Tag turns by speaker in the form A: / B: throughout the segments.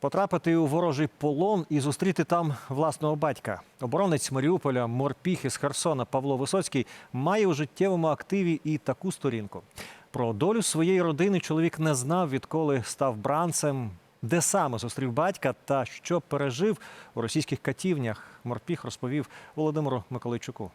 A: Потрапити у ворожий полон і зустріти там власного батька. Оборонець Маріуполя, морпіх із Херсона Павло Висоцький має у життєвому активі і таку сторінку. Про долю своєї родини чоловік не знав, відколи став бранцем, де саме зустрів батька та що пережив у російських катівнях. Морпіх розповів Володимиру Миколайчуку.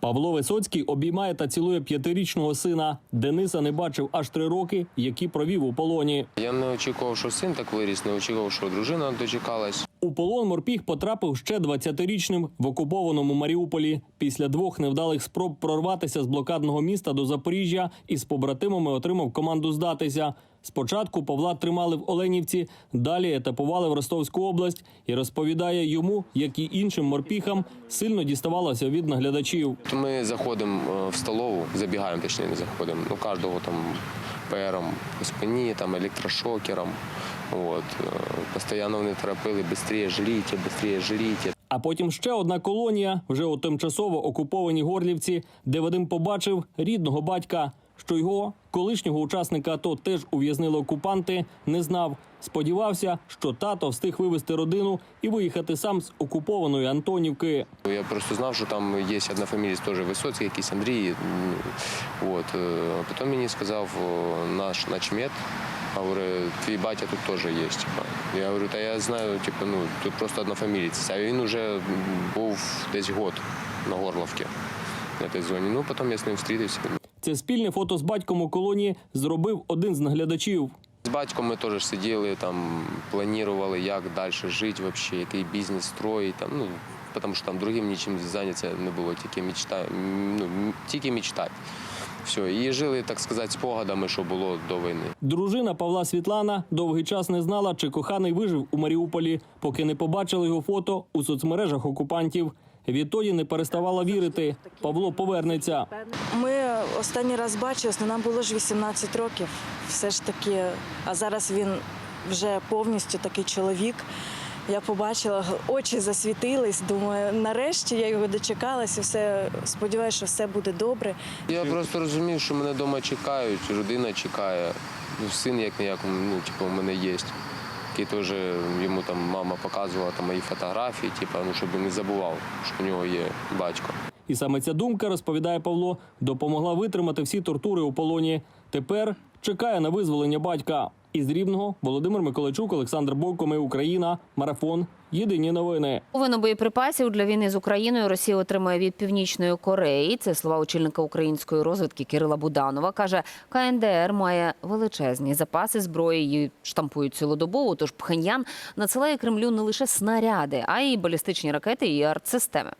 B: Павло Висоцький обіймає та цілує п'ятирічного сина. Дениса не бачив аж три роки, які провів у полоні.
C: Я не очікував, що син так виріс, не очікував, що дружина дочекалась.
B: У полон морпіх потрапив ще 20-річним в окупованому Маріуполі. Після двох невдалих спроб прорватися з блокадного міста до Запоріжжя із побратимами отримав команду здатися. Спочатку Павла тримали в Оленівці, далі етапували в Ростовську область і розповідає йому, як і іншим морпіхам, сильно діставалося від наглядачів.
C: Ми заходимо е, в столову, забігаємо, точніше, не заходимо. Ну, кожного там ПРом по спині, там електрошокером. От. Постоянно вони торопили швидше жріть, швидше жріть.
B: А потім ще одна колонія вже у тимчасово окупованій Горлівці, де Вадим побачив рідного батька, що його колишнього учасника АТО теж ув'язнили окупанти, не знав. Сподівався, що тато встиг вивезти родину і виїхати сам з окупованої Антонівки.
C: Я просто знав, що там є одна фамілія теж Висоцький, якийсь Андрій. ну, От. е, потім мені сказав наш начмет, говорить, твій батя тут теж є. Я говорю, та я знаю, типу, ну, тут просто одна фамілія. А він вже був десь год на Горловці на тій зоні. Ну, потім я з ним зустрівся.
B: Це спільне фото з батьком у колонії зробив один з наглядачів.
C: З батьком ми теж сиділи, там, планували, як далі жити, вообще, який бізнес строїть. Там, ну, тому що там другим нічим зайнятися не було, тільки мечта, ну, тільки мечтати. Все, і жили, так сказати, спогадами, що було до війни.
B: Дружина Павла Світлана довгий час не знала, чи коханий вижив у Маріуполі, поки не побачили його фото у соцмережах окупантів. Відтоді не переставала вірити. Павло повернеться.
D: Ми останній раз бачились, ну, нам було ж 18 років. Все ж таки, а зараз він вже повністю такий чоловік. Я побачила, очі засвітились. Думаю, нарешті я його дочекалась і все сподіваюся, що все буде добре.
C: Я просто розумів, що мене вдома чекають, родина чекає. Ну, Син як ніяк, ну, типу, у мене є. Який теж йому там мама показувала там, мої фотографії, типу, ну, щоб не забував, що у нього є батько.
B: І саме ця думка, розповідає Павло, допомогла витримати всі тортури у полоні. Тепер чекає на визволення батька. Із Рівного Володимир Миколайчук, Олександр Бойко, Україна, Марафон. Єдині новини.
E: Половину боєприпасів для війни з Україною Росія отримує від Північної Кореї. Це слова очільника української розвідки Кирила Буданова. Каже, КНДР має величезні запаси зброї, її штампують цілодобово. Тож Пхеньян надсилає Кремлю не лише снаряди, а й балістичні ракети і артсистеми.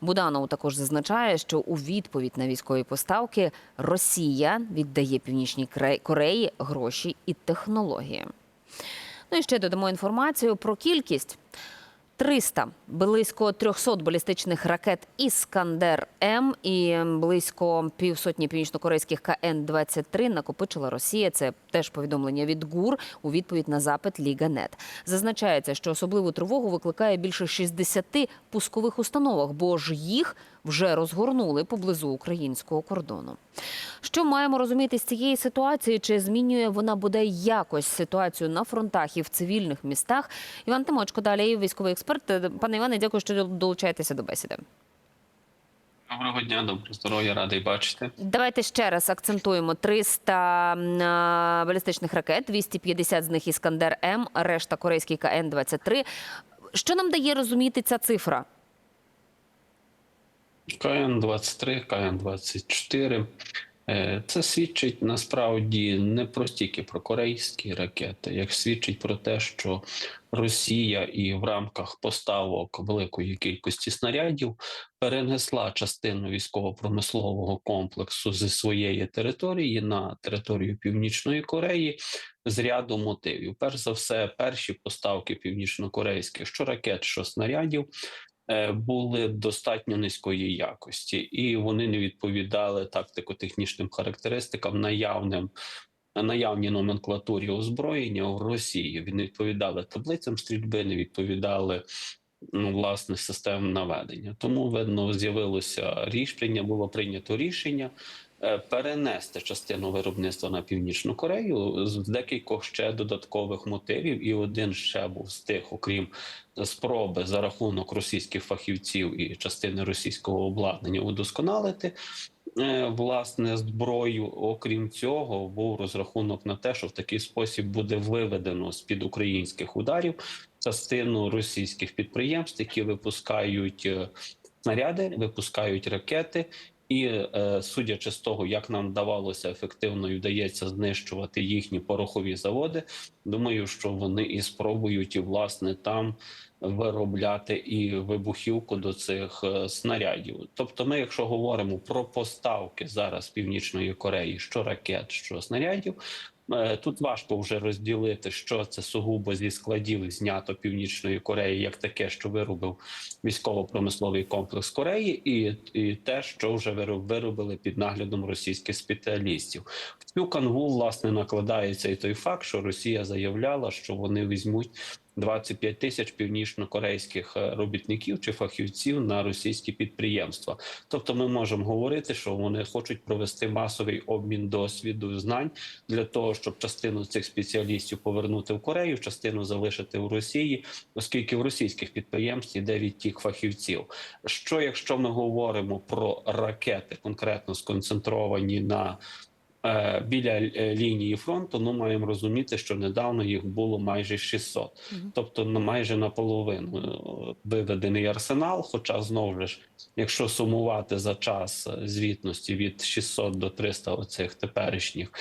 E: Буданов також зазначає, що у відповідь на військові поставки Росія віддає Північній Кореї гроші і технології. Ну і ще додамо інформацію про кількість. 300, близько 300 балістичних ракет Іскандер М і близько півсотні північнокорейських КН-23 накопичила Росія. Це теж повідомлення від ГУР у відповідь на запит Ліга.Нет. Зазначається, що особливу тривогу викликає більше 60 пускових установок, бо ж їх вже розгорнули поблизу українського кордону. Що маємо розуміти з цієї ситуації? Чи змінює вона буде якось ситуацію на фронтах і в цивільних містах? Іван Тимочко, далі військовий експерт. Пане Іване, дякую, що долучаєтеся до бесіди.
F: Доброго дня, доброго здоров'я, радий бачити.
E: Давайте ще раз акцентуємо 300 балістичних ракет, 250 з них іскандер М, решта корейський КН-23. Що нам дає розуміти ця цифра?
F: КН-23, КН-24. Е, Це свідчить насправді не про стільки про корейські ракети, як свідчить про те, що Росія і в рамках поставок великої кількості снарядів перенесла частину військово-промислового комплексу зі своєї території на територію Північної Кореї з ряду мотивів. Перш за все, перші поставки північнокорейських що ракет, що снарядів були достатньо низької якості, і вони не відповідали тактико-технічним характеристикам наявним. Наявній номенклатурі озброєння в Росії Він відповідали таблицям стрільби, не відповідали ну, власне систем наведення. Тому видно, з'явилося рішення, було прийнято рішення е, перенести частину виробництва на північну Корею з декількох ще додаткових мотивів. І один ще був з тих, окрім спроби за рахунок російських фахівців і частини російського обладнання удосконалити. е, Власне, зброю, окрім цього, був розрахунок на те, що в такий спосіб буде виведено з під українських ударів частину російських підприємств, які випускають е, снаряди, випускають ракети. І е, судячи з того, як нам вдавалося ефективно і вдається знищувати їхні порохові заводи, думаю, що вони і спробують і власне там виробляти і вибухівку до цих е, снарядів. Тобто, ми, якщо говоримо про поставки зараз північної Кореї, що ракет, що снарядів. Е, Тут важко вже розділити, що це сугубо зі складів знято північної Кореї, як таке, що виробив військово-промисловий комплекс Кореї, і, і те, що вже вироб- виробили під наглядом російських спеціалістів. В цю канву власне накладається і той факт, що Росія заявляла, що вони візьмуть 25 тисяч північно-корейських е, робітників чи фахівців на російські підприємства. Тобто, ми можемо говорити, що вони хочуть провести масовий обмін досвіду знань для того, щоб частину цих спеціалістів повернути в Корею, частину залишити в Росії, оскільки в російських підприємств йде відтік фахівців. Що якщо ми говоримо про ракети, конкретно сконцентровані на біля е, лінії фронту, ну маємо розуміти, що недавно їх було майже 600. тобто на майже наполовину е, виведений арсенал. Хоча знову ж, якщо сумувати за час е, звітності від 600 до 300 оцих теперішніх.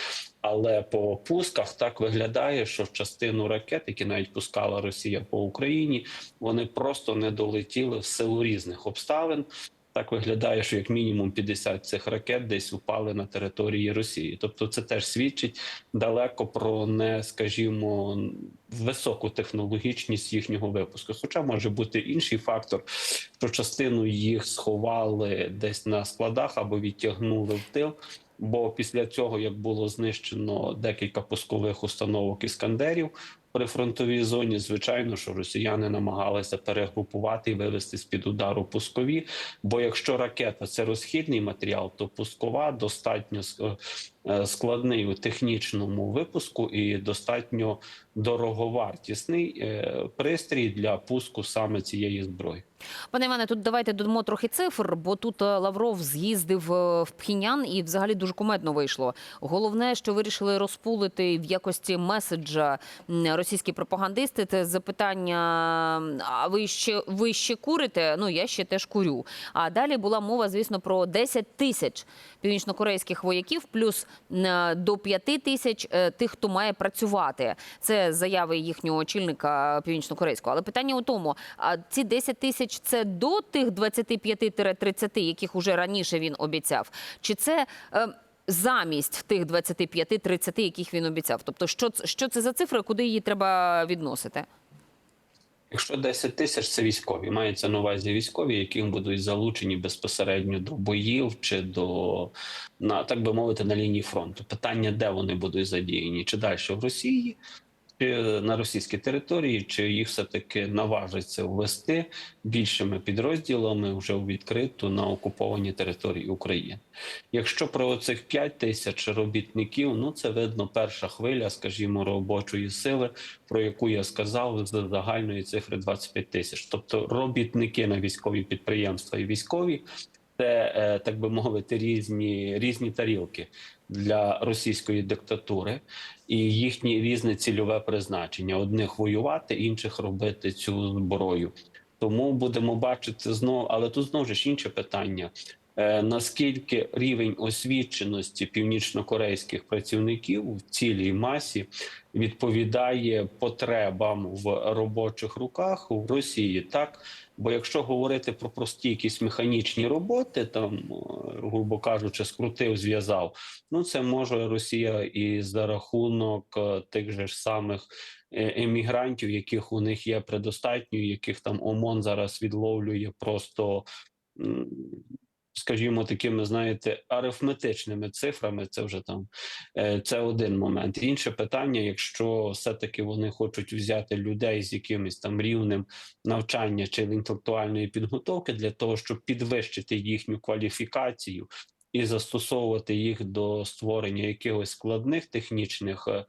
F: Але по пусках так виглядає, що частину ракет, які навіть пускала Росія по Україні, вони просто не долетіли в силу різних обставин. Так виглядає, що як мінімум 50 цих ракет десь упали на території Росії. Тобто, це теж свідчить далеко про не, скажімо, високу технологічність їхнього випуску. Хоча може бути інший фактор, що частину їх сховали десь на складах або відтягнули в тил. Бо після цього, як було знищено декілька пускових установок іскандерів при фронтовій зоні, звичайно, що росіяни намагалися перегрупувати і вивести з під удару пускові. Бо якщо ракета це розхідний матеріал, то пускова достатньо е, складний у технічному випуску і достатньо дороговартісний е, пристрій для пуску саме цієї зброї.
E: Пане Іване, тут давайте додамо трохи цифр, бо тут е, Лавров з'їздив е, в Пхінян і взагалі дуже кумедно вийшло. Головне, що вирішили розпулити в якості меседжа російські пропагандисти. Це запитання: а ви ще ви ще курите? Ну я ще теж курю. А далі була мова, звісно, про 10 тисяч північнокорейських вояків, плюс е, до 5 тисяч е, тих, хто має працювати. Це заяви їхнього очільника північнокорейського. Але питання у тому: а ці 10 тисяч це до тих 25-30, яких уже раніше він обіцяв, чи це е, замість тих 25-30, яких він обіцяв? Тобто, що, що це за цифра, куди її треба відносити?
F: Якщо 10 тисяч це військові, мається на увазі військові, які будуть залучені безпосередньо до боїв чи до на так би мовити на лінії фронту. Питання, де вони будуть задіяні, чи далі в Росії, на російській території, чи їх все таки наважиться ввести більшими підрозділами вже у відкриту на окуповані території України. Якщо про цих 5 тисяч робітників, ну це видно перша хвиля, скажімо, робочої сили, про яку я сказав з загальної цифри 25 тисяч. Тобто робітники на військові підприємства і військові. Це е, так би мовити, різні різні тарілки для російської диктатури і їхнє різне цільове призначення: одних воювати, інших робити цю зброю. Тому будемо бачити знову, але тут знову ж інше питання: Е, наскільки рівень освіченості північнокорейських працівників в цілій масі відповідає потребам в робочих руках у Росії, так бо якщо говорити про прості якісь механічні роботи, там е, грубо кажучи, скрутив, зв'язав, ну це може Росія і за рахунок е, тих же ж самих е, емігрантів, яких у них є предостатньо, яких там ОМОН зараз відловлює просто. Скажімо, такими, знаєте, арифметичними цифрами, це вже там е, це один момент. Інше питання, якщо все-таки вони хочуть взяти людей з якимось там рівнем навчання чи інтелектуальної підготовки для того, щоб підвищити їхню кваліфікацію і застосовувати їх до створення якихось складних технічних е,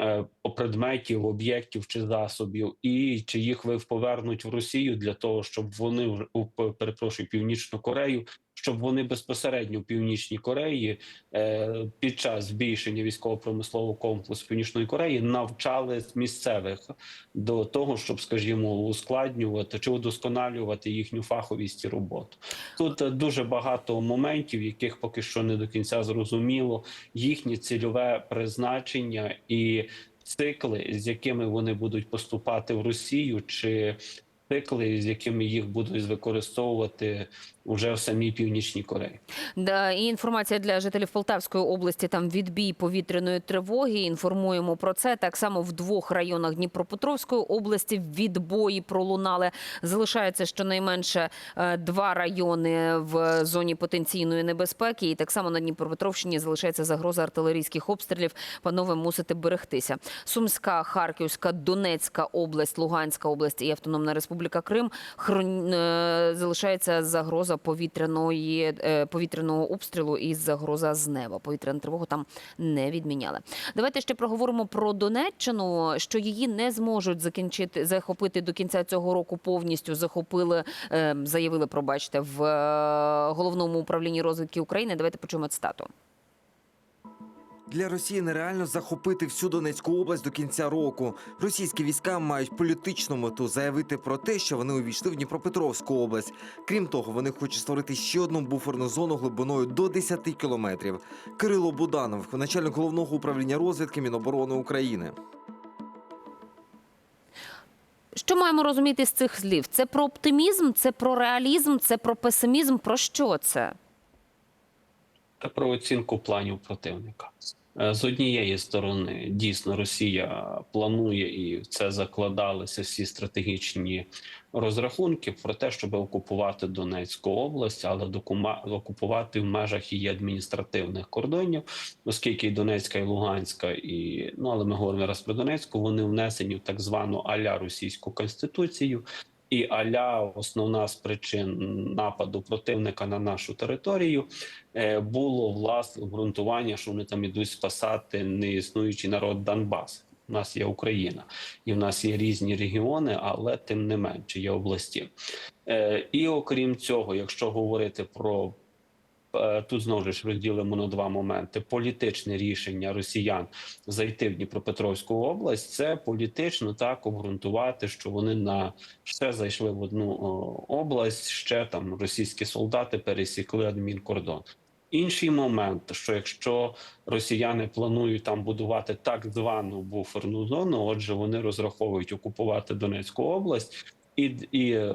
F: е, предметів, об'єктів чи засобів, і чи їх ви повернуть в Росію для того, щоб вони в- перепрошую північну Корею, щоб вони безпосередньо в північній Кореї е, під час збільшення військово-промислового комплексу Північної Кореї навчали місцевих до того, щоб, скажімо, ускладнювати чи удосконалювати їхню фаховість і роботу. Тут е, дуже багато моментів, яких поки що не до кінця зрозуміло, їхнє цільове призначення і цикли, з якими вони будуть поступати в Росію, чи цикли, з якими їх будуть використовувати уже в самій північній Кореї.
E: Да, і інформація для жителів Полтавської області. Там відбій повітряної тривоги. Інформуємо про це. Так само в двох районах Дніпропетровської області відбої пролунали. Залишається щонайменше е, два райони в зоні потенційної небезпеки. І так само на Дніпропетровщині залишається загроза артилерійських обстрілів. Панове, мусите берегтися. Сумська, Харківська, Донецька область, Луганська область і Автономна Республіка Крим хрон... е, залишається загроза повітряної е, повітряного обстрілу і загроза з неба. Повітряну тривогу там не відміняли. Давайте ще проговоримо про Донеччину, що її не зможуть закінчити захопити до кінця цього року. Повністю захопили, е, заявили, пробачте, в е, головному управлінні розвідки України. Давайте почуємо цитату.
G: Для Росії нереально захопити всю Донецьку область до кінця року. Російські війська мають політичну мету заявити про те, що вони увійшли в Дніпропетровську область. Крім того, вони хочуть створити ще одну буферну зону глибиною до 10 кілометрів. Кирило Буданов, начальник головного управління розвідки Міноборони України.
E: Що маємо розуміти з цих слів? Це про оптимізм, це про реалізм, це про песимізм. Про що це?
F: та про оцінку планів противника. Е, З однієї сторони, дійсно, Росія планує і в це закладалися всі стратегічні розрахунки про те, щоб окупувати Донецьку область, але окупувати в межах її адміністративних кордонів, оскільки і Донецька і Луганська, і ну але ми говоримо зараз про Донецьку, вони внесені в так звану аля російську конституцію. І аля основна з причин нападу противника на нашу територію е, було власне обґрунтування, що вони там ідуть спасати неіснуючий народ Донбас. У нас є Україна, і в нас є різні регіони, але тим не менше є області. Е, І окрім цього, якщо говорити про тут знову ж розділимо на два моменти: політичне рішення росіян зайти в Дніпропетровську область, це політично так обґрунтувати, що вони на ще зайшли в одну область, ще там російські солдати пересікли адмінкордон. Інший момент, що якщо росіяни планують там будувати так звану буферну зону, отже, вони розраховують окупувати Донецьку область і, і е,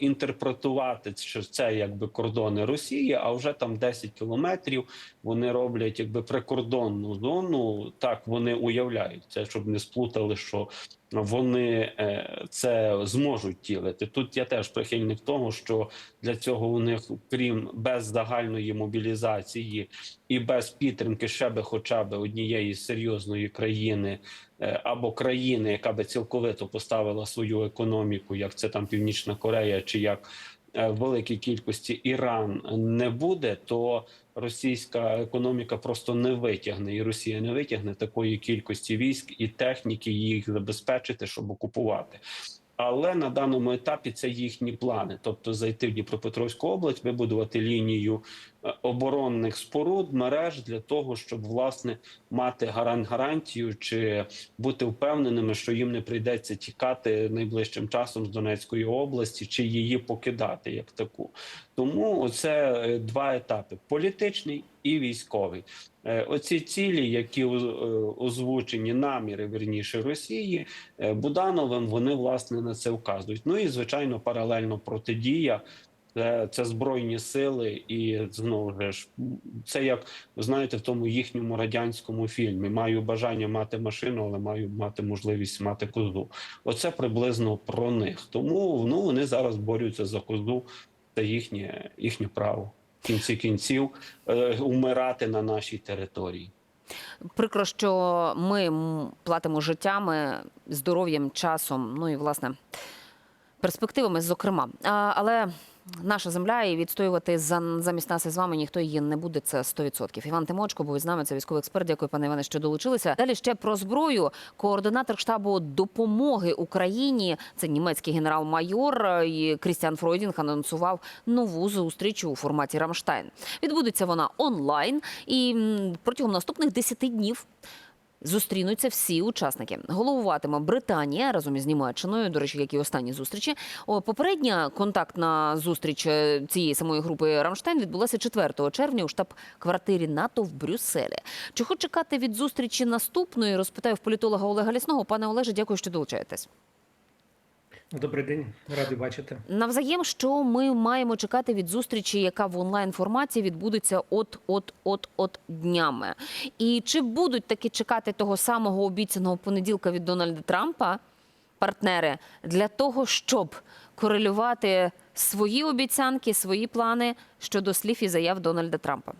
F: інтерпретувати, що це якби кордони Росії, а вже там 10 кілометрів вони роблять якби прикордонну зону. Так вони уявляють це, щоб не сплутали, що вони е, це зможуть тілити. Тут я теж прихильник того, що для цього у них, крім без загальної мобілізації і без підтримки ще би хоча б однієї серйозної країни е, або країни, яка би цілковито поставила свою економіку, як це там Північна Корея, чи як е, в великій кількості Іран не буде, то російська економіка просто не витягне, і Росія не витягне такої кількості військ і техніки їх забезпечити, щоб окупувати. Але на даному етапі це їхні плани, тобто зайти в Дніпропетровську область, вибудувати лінію е, оборонних споруд, мереж для того, щоб власне мати гарант гарантію чи бути впевненими, що їм не прийдеться тікати найближчим часом з Донецької області, чи її покидати як таку. Тому оце е, два етапи: політичний і військовий. Е, Оці цілі, які е, озвучені наміри верніше Росії е, Будановим, вони власне на це вказують. Ну і звичайно, паралельно протидія. Це, це збройні сили, і знову ж це як знаєте в тому їхньому радянському фільмі. Маю бажання мати машину, але маю мати можливість мати козу. Оце приблизно про них. Тому ну вони зараз борються за козу. Це їхнє їхнє право в кінці кінців е, умирати на нашій території.
E: Прикро, що ми платимо життями, здоров'ям, часом. Ну і власне перспективами, зокрема. Але наша земля і відстоювати за замість нас із вами ніхто її не буде. Це 100%. Іван Тимочко був із нами. Це військовий експерт. Дякую, пане Іване, що долучилися. Далі ще про зброю. Координатор штабу допомоги Україні. Це німецький генерал-майор е, і Крістіан Фройдінг анонсував нову зустріч у форматі Рамштайн. Відбудеться вона онлайн і протягом наступних 10 днів. Зустрінуться всі учасники. Головуватиме Британія разом із Німеччиною. До речі, як і останні зустрічі. Попередня контактна зустріч е, цієї самої групи Рамштайн відбулася 4 червня у штаб-квартирі НАТО в Брюсселі. Чого чекати від зустрічі наступної? Розпитаю в політолога Олега Лісного. Пане Олеже, дякую, що долучаєтесь.
H: Добрий день, радий бачити.
E: Навзаєм, що ми маємо чекати від зустрічі, яка в онлайн форматі відбудеться от от от от днями. І чи будуть таки чекати того самого обіцяного понеділка від Дональда Трампа партнери для того, щоб корелювати свої обіцянки, свої плани щодо слів і заяв Дональда Трампа?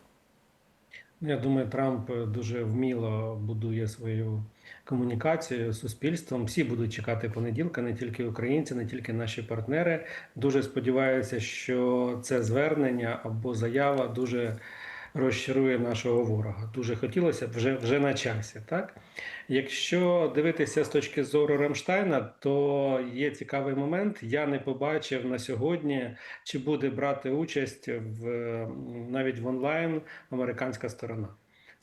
H: Я думаю, Трамп дуже вміло будує свою комунікацію з суспільством. Всі будуть чекати понеділка, не тільки українці, не тільки наші партнери. Дуже сподіваюся, що це звернення або заява дуже розчарує нашого ворога. Дуже хотілося б вже, вже на часі. Так, якщо дивитися з точки зору Рамштайна, то є цікавий момент. Я не побачив на сьогодні, чи буде брати участь в навіть в онлайн американська сторона.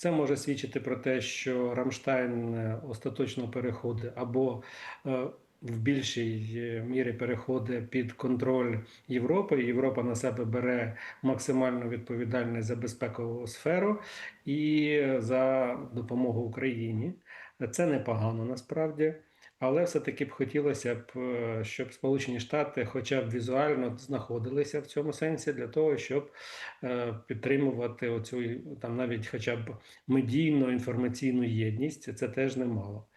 H: Це може свідчити про те, що Рамштайн е, остаточно переходить або е, в більшій е, мірі переходить під контроль Європи. Європа на себе бере максимальну відповідальність за безпекову сферу і за допомогу Україні. Це непогано насправді. Але все-таки б хотілося б, е, щоб Сполучені Штати, хоча б візуально знаходилися в цьому сенсі, для того, щоб е, підтримувати оцю там навіть хоча б медійну інформаційну єдність. Це теж немало.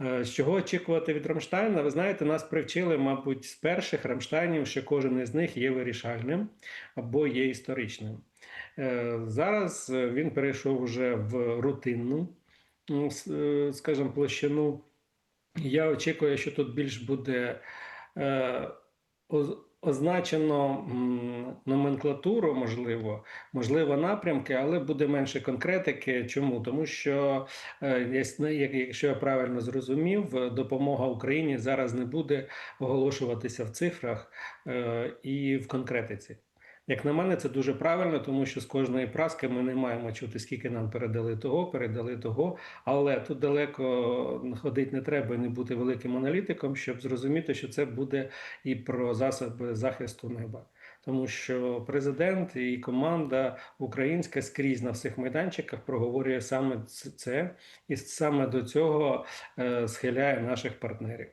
H: Е, З чого очікувати від Рамштайна? Ви знаєте, нас привчили, мабуть, з перших Рамштайнів, що кожен із них є вирішальним або є історичним. Е, Зараз е, він перейшов вже в рутинну, е, скажімо, площину. Я очікую, що тут більш буде означено номенклатуру, можливо, можливо, напрямки, але буде менше конкретики. Чому? Тому що, е, як- якщо я правильно зрозумів, е, допомога Україні зараз не буде оголошуватися в цифрах е, і в конкретиці. Як на мене, це дуже правильно, тому що з кожної праски ми не маємо чути, скільки нам передали того, передали того. Але тут далеко ходити не треба і не бути великим аналітиком, щоб зрозуміти, що це буде і про засоби захисту неба. Тому що президент і команда українська скрізь на всіх майданчиках проговорює саме це, і саме до цього е, схиляє наших партнерів.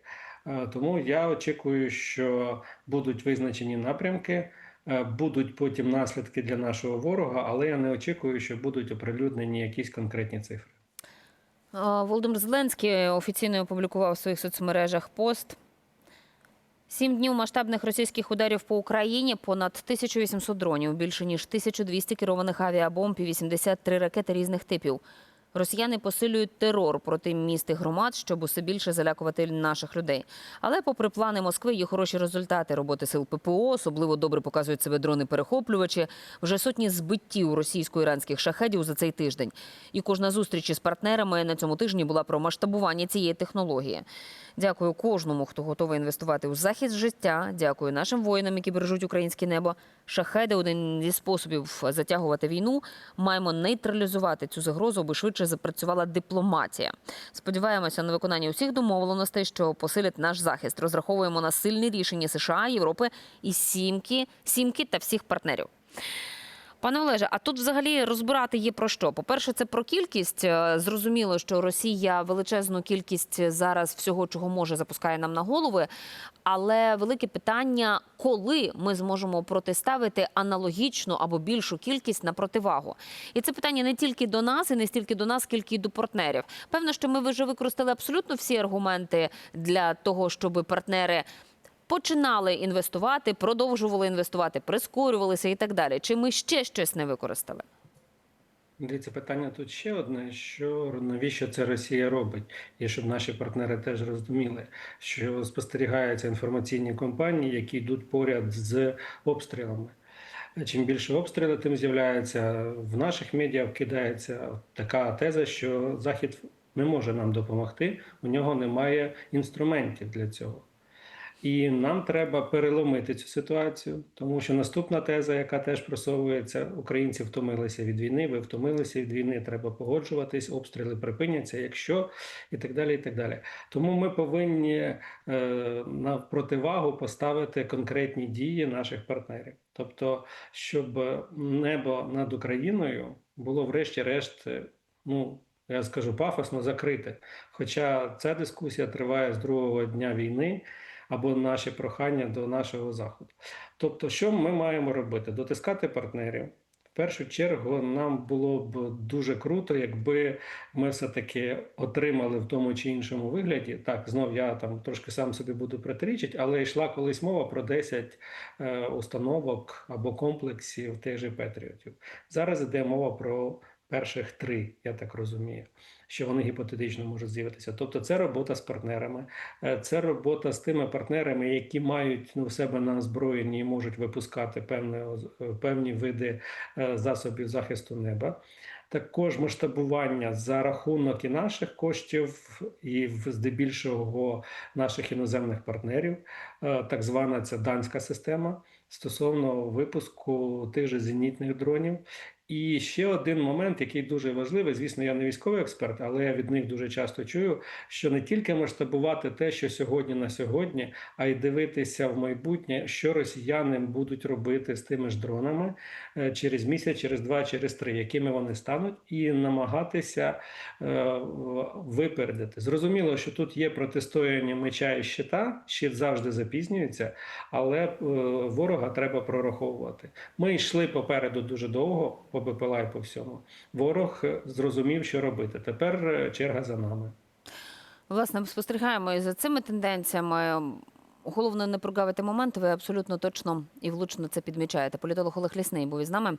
H: Е, Тому я очікую, що будуть визначені напрямки. Е, Будуть потім наслідки для нашого ворога, але я не очікую, що будуть оприлюднені якісь конкретні цифри.
E: Володимир Зеленський офіційно опублікував в своїх соцмережах пост. Сім днів масштабних російських ударів по Україні, понад 1800 дронів, більше ніж 1200 керованих авіабомб і 83 ракети різних типів. Росіяни посилюють терор проти міст і громад, щоб усе більше залякувати наших людей. Але, попри плани Москви, є хороші результати роботи сил ППО. Особливо добре показують себе дрони-перехоплювачі. Вже сотні збиттів російсько-іранських шахедів за цей тиждень. І кожна зустріч із партнерами на цьому тижні була про масштабування цієї технології. Дякую кожному, хто готовий інвестувати у захист життя. Дякую нашим воїнам, які бережуть українське небо. Шахеди один зі способів затягувати війну. Маємо нейтралізувати цю загрозу, аби швидше запрацювала дипломатія. Сподіваємося на виконання усіх домовленостей, що посилять наш захист. Розраховуємо на сильні рішення США, Європи і сімки, сімки та всіх партнерів. Пане Олеже, а тут взагалі розбирати є про що? По-перше, це про кількість. Е, Зрозуміло, що Росія величезну кількість зараз всього, чого може, запускає нам на голови. Але велике питання, коли ми зможемо протиставити аналогічну або більшу кількість на противагу. І це питання не тільки до нас, і не стільки до нас, скільки й до партнерів. Певно, що ми вже використали абсолютно всі аргументи для того, щоб партнери починали інвестувати, продовжували інвестувати, прискорювалися і так далі. Чи ми ще щось не використали?
H: Дивіться, питання тут ще одне: що навіщо це Росія робить? І щоб наші партнери теж розуміли, що спостерігаються інформаційні компанії, які йдуть поряд з обстрілами. Чим більше обстріли, тим з'являється в наших медіа вкидається така теза, що Захід не може нам допомогти, у нього немає інструментів для цього. І нам треба переломити цю ситуацію, тому що наступна теза, яка теж просовується, українці втомилися від війни, ви втомилися від війни, треба погоджуватись, обстріли припиняться, якщо і так далі. і так далі. Тому ми повинні е, на противагу поставити конкретні дії наших партнерів. Тобто, щоб небо над Україною було врешті-решт, е, ну я скажу пафосно, закрите. Хоча ця дискусія триває з другого дня війни або наші прохання до нашого заходу. Тобто, що ми маємо робити? Дотискати партнерів. В першу чергу нам було б дуже круто, якби ми все-таки отримали в тому чи іншому вигляді. Так, знов я там трошки сам собі буду протирічити, але йшла колись мова про 10 е, установок або комплексів тих же Петріотів. Зараз йде мова про перших три, я так розумію, що вони гіпотетично можуть з'явитися. Тобто, це робота з партнерами, е, це робота з тими партнерами, які мають ну, в себе на озброєнні і можуть випускати певні, е, певні види е, засобів захисту неба. Також масштабування за рахунок і наших коштів, і здебільшого наших іноземних партнерів, так звана ця данська система стосовно випуску тих же зенітних дронів. І ще один момент, який дуже важливий. Звісно, я не військовий експерт, але я від них дуже часто чую, що не тільки масштабувати те, що сьогодні на сьогодні, а й дивитися в майбутнє, що росіяни будуть робити з тими ж дронами е, через місяць, через два, через три, якими вони стануть, і намагатися е, випередити. Зрозуміло, що тут є протистояння меча і щита, щит завжди запізнюється, але е, ворога треба прораховувати. Ми йшли попереду дуже довго, по БПЛА і по всьому. Ворог е, зрозумів, що робити. Тепер е, черга за нами.
E: Власне, спостерігаємо і за цими тенденціями. Головне не прогавити момент. Ви абсолютно точно і влучно це підмічаєте. Політолог Олег Лісний був із нами.